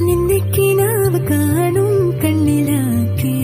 നിന്നിക്കിനാവ് കാണും കണ്ണിലാക്കി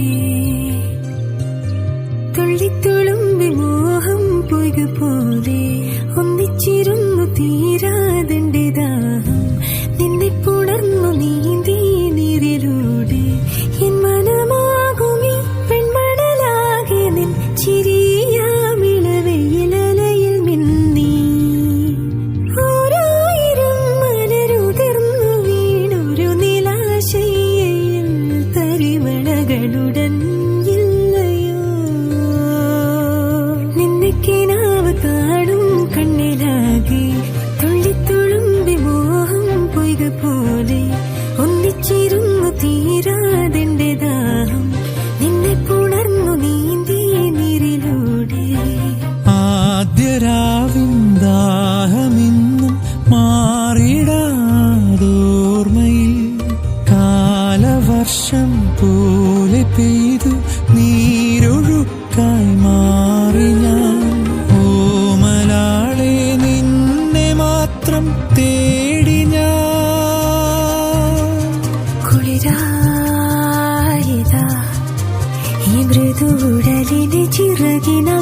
그긴 한